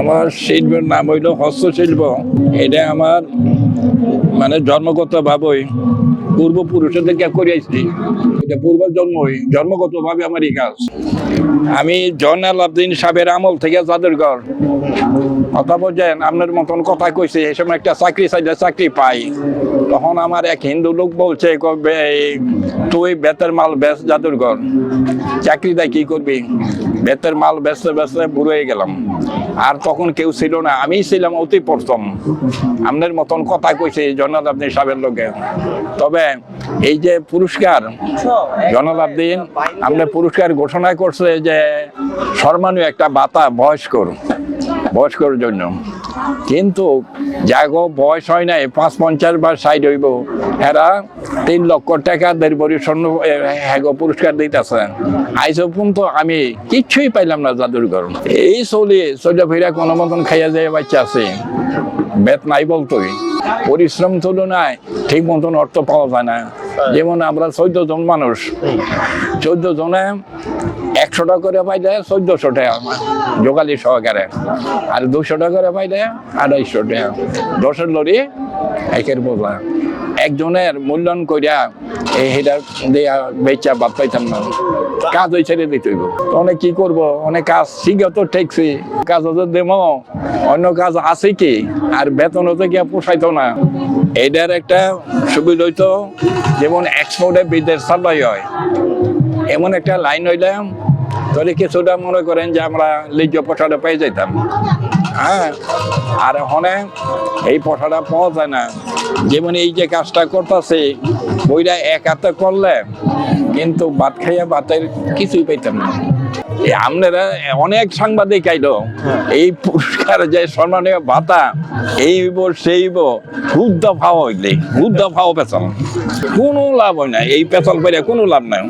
আমার শিল্পের নাম হইল হস্তশিল্প। এটা আমার মানে জন্মগত ভাবই। পূর্বপুরুষের থেকে করে আসছি এটা জন্মগত ভাবে আমার এই কাজ। আমি জয়নাল আবদিন সাহেবের আমল থেকে জাদুরগড় কথা বলছেন আপনার মতন কথা কইছে, এই সময় একটা চাকরি চাইলে চাকরি পাই। তখন আমার এক হিন্দু লোক বলছে তুই বেতের মাল বেচ জাদুরগড় চাকরি দেয় কি করবি? বেতের মাল বেচতে বেচতে বুড়ো গেলাম। আর তখন কেউ ছিল না আমি ছিলাম অতি প্রথম। আপনার মতন কথা কইছে জনাল আবদিন সাহেবের লোকে। তবে এই যে পুরস্কার জনাল আবদিন আপনার পুরস্কার ঘোষণা করছে যে সম্মানীয় একটা বাতা বয়স্কর বয়স্কর জন্য। কিন্তু যাগো বয়স হয় নাই, পাঁচ, পঞ্চাশ বার সাইড হইব। এরা তিন লক্ষ টাকা দেড় বড়ি স্বর্ণ হ্যাগো পুরস্কার দিতেছে। আইস পর্যন্ত আমি কিচ্ছুই পাইলাম না জাদুরঘর এই চলি চলে ফিরা কোনো মতন খাইয়া যায় বাচ্চা আছে। বেত নাই বলতোই। পরিশ্রম তুলনায় ঠিক মতন অর্থ পাওয়া যায় না। যেমন আমরা চোদ্দ জন মানুষ চোদ্দ জনে একশো টাকা করে পাইলে চোদ্দশো টাকা যোগালি সহকারে আর দুশো টাকা করে পাইলে আড়াইশো টাকা। দশের লরি একের বোঝা। একজনের মূল্যায়ন করিয়া এই হেডার দিয়া বেচা বাদ পাইতাম না। কাজ ওই ছেড়ে দিতে হইব। অনেক কি করব? অনেক কাজ শিখে তো ঠেকছি। কাজ ওদের দেব। অন্য কাজ আছে কি? আর বেতন হতে কি পোষাইতো না। এটার একটা সুবিধা হইতো, যেমন এক্সপোর্টে বিদেশ সাপ্লাই হয়। এমন একটা লাইন হইলাম তাহলে কিছুটা মনে করেন যে আমরা লিজ্জ পয়সাটা পেয়ে যেতাম হ্যাঁ আর ওখানে এই পয়সাটা পাওয়া যায় না। যেমন এই যে কাজটা করতেছে বইটা এক হাতে করলে কিন্তু ভাত খাইয়া ভাতের কিছুই পাইতাম না। আপনারা অনেক সাংবাদিক আইলো। এই পুরস্কার যে সম্মানীয় ভাতা এইব সেইব খুব ফাও হইলে খুব ফাও পেছন কোনো লাভ হয় না এই পেছল করে কোনো লাভ নাই।